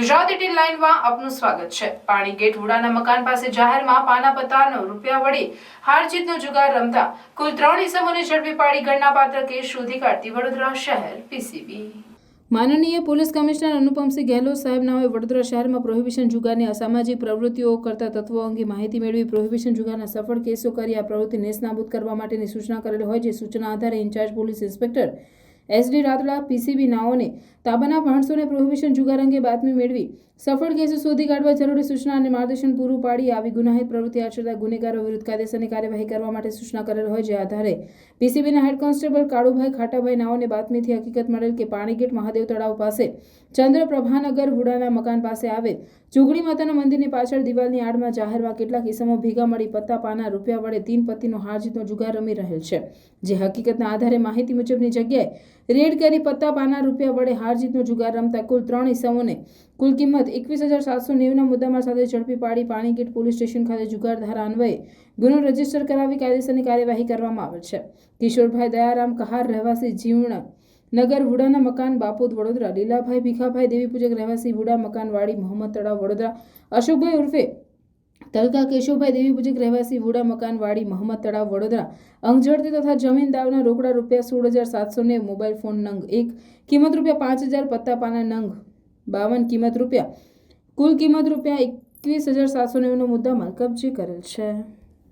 Gujarat eighteen લાઇનમાં આપનું સ્વાગત છે. પાણી ગેટ વુડાના મકાન પાસે જાહેરમાં પાના પત્તાનો રૂપિયા વડે હારજીતનો જુગાર રમતા કુલ ત્રણ ઇસમોને ઝડપી પાડી ગણના પાત્ર કેસ શોધી કાઢતી વડોદરા શહેર પીસીબી. માનનીય પોલીસ કમિશનર અનુપમસિંહ ગેહલોત સાહેબ નામે વડોદરા શહેરમાં પ્રોહિબિશન જુગારની અસામાજિક પ્રવૃત્તિઓ કરતા તત્વો અંગે માહિતી મેળવી પ્રોહિબિશન જુગારના સફળ કેસો કરી આ પ્રવૃત્તિ નેસ્તનાબૂદ કરવા માટેની સૂચના કરેલ હોય, જે સૂચના આધારે incharge police inspector SD Ratada PCB નાઓને તાબાના માણસોને પ્રોહિબિશન જુગાર અંગે બાતમી મેળવી. સફળ કેસો શોધી કાઢવા જરૂરી સૂચના અને માર્ગદર્શન પૂરું પાડી આવી ગુનાહિત પ્રવૃત્તિ આચરતા ગુનેગારો વિરુદ્ધ કાયદેસરની કાર્યવાહી કરવા માટે સૂચના કરેલ હોય જે આધારે પીસીબીના હેડ કોન્સ્ટેબલ કાળુભાઈ ખાટાભાઈ નાઓને બાતમીથી હકીકત મળેલ કે પાણીગેટ મહાદેવ તળાવ પાસે ચંદ્રપ્રભાનગર હુડાના મકાન પાસે આવે જોગણી માતાના મંદિરની પાછળ દિવાલની આડમાં જાહેરમાં કેટલાક કિસ્સામાં ભેગા મળી પત્તા પાના રૂપિયા વડે તીન પતિનો હાર જીતનો જુગાર રમી રહેલ છે. જે હકીકતના આધારે માહિતી મુજબની જગ્યાએ રેડ કરી પત્તા પાના રૂપિયા વડે હાર જીતનો જુગાર રમતા કુલ ત્રણ ઇસમોને કુલ કિંમત એકવીસ હજાર સાતસો નેવુંના મુદ્દામાલ સાથે ઝડપી પાડી પાણીગેટ પોલીસ સ્ટેશન ખાતે જુગાર ધારા અન્વયે ગુનો રજિસ્ટર કરાવી કાયદેસરની કાર્યવાહી કરવામાં આવેલ છે. કિશોરભાઈ દયારામ કહાર રહેવાસી જીવણ નગર વુડાના મકાન બાપોદ વડોદરા, લીલાભાઈ ભીખાભાઈ દેવીપૂજક રહેવાસી વુડા મકાન વાડી મોહમ્મદ તળાવ વડોદરા, અશોકભાઈ ઉર્ફે તલકા કેશવભાઈ દેવીપૂજક રહેવાસી વુડા મકાન વાડી મોહમ્મદ તળાવ, વડોદરા. અંગઝડતી તથા જમીન દાવના રોકડા રૂપિયા સોળ હજાર સાતસો ને મોબાઈલ ફોન નંગ એક, કિંમત રૂપિયા પાંચ હજાર પત્તા પાના નંગ બાવન, કિંમત રૂપિયા કુલ કિંમત રૂપિયા એકવીસ હજાર સાતસો નેવુંનો મુદ્દામાલ કબજે કરેલ છે.